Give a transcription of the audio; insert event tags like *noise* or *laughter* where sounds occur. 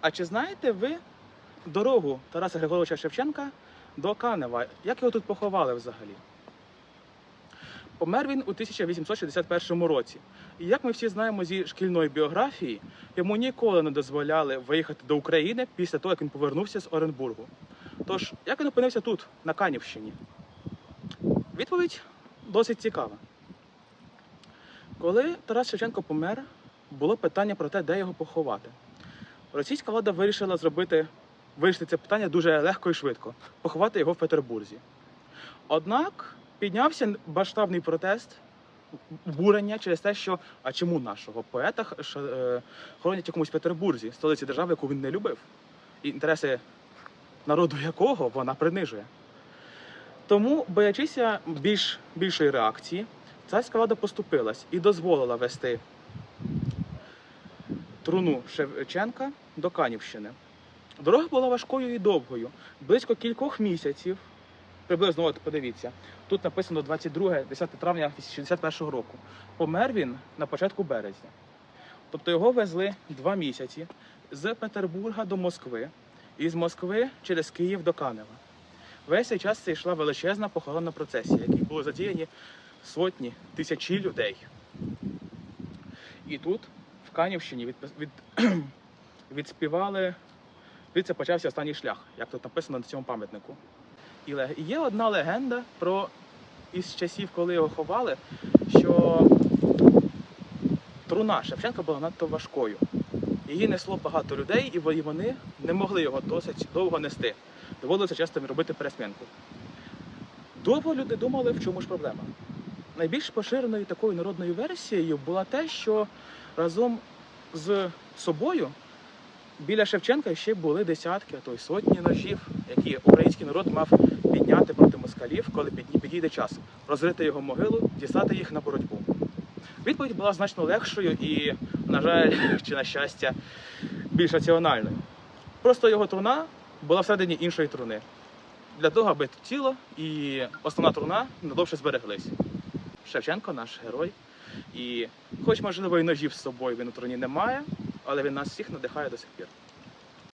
А чи знаєте ви дорогу Тараса Григоровича Шевченка до Канева? Як його тут поховали взагалі? Помер він у 1861 році. І як ми всі знаємо зі шкільної біографії, йому ніколи не дозволяли виїхати до України після того, як він повернувся з Оренбургу. Тож, як він опинився тут, на Канівщині? Відповідь досить цікава. Коли Тарас Шевченко помер, було питання про те, де його поховати. Російська влада вирішила зробити вирішити це питання дуже легко і швидко поховати його в Петербурзі. Однак піднявся масштабний протест, бурення через те, що а чому нашого поета е, хоронять якомусь Петербурзі, столиці держави, яку він не любив, і інтереси народу якого вона принижує. Тому, боячися більш, більшої реакції, царська влада поступилась і дозволила вести труну Шевченка до Канівщини. Дорога була важкою і довгою, близько кількох місяців. Приблизно, от подивіться, тут написано 22 10 травня 61 року. Помер він на початку березня. Тобто його везли два місяці з Петербурга до Москви і з Москви через Київ до Канева. Весь цей час це йшла величезна похоронна процесія, в якій були задіяні сотні, тисячі людей. І тут, Канівщині, від, від, *clears throat* відспівали, звідси почався останній шлях, як тут написано на цьому пам'ятнику. І є одна легенда про із часів, коли його ховали, що труна Шевченка була надто важкою. Її несло багато людей, і вони не могли його досить довго нести. Доводилося часто робити пересмінку. Довго люди думали, в чому ж проблема. Найбільш поширеною такою народною версією була те, що разом з собою біля Шевченка ще були десятки, а то й сотні ножів, які український народ мав підняти проти москалів, коли підійде час, розрити його могилу, дістати їх на боротьбу. Відповідь була значно легшою і, на жаль, *laughs* чи на щастя, більш раціональною. Просто його труна була всередині іншої труни. Для того, аби тіло і основна труна надовше збереглись. Шевченко наш герой. І, хоч, можливо, і ножів з собою він у труні немає, але він нас всіх надихає до сих пір.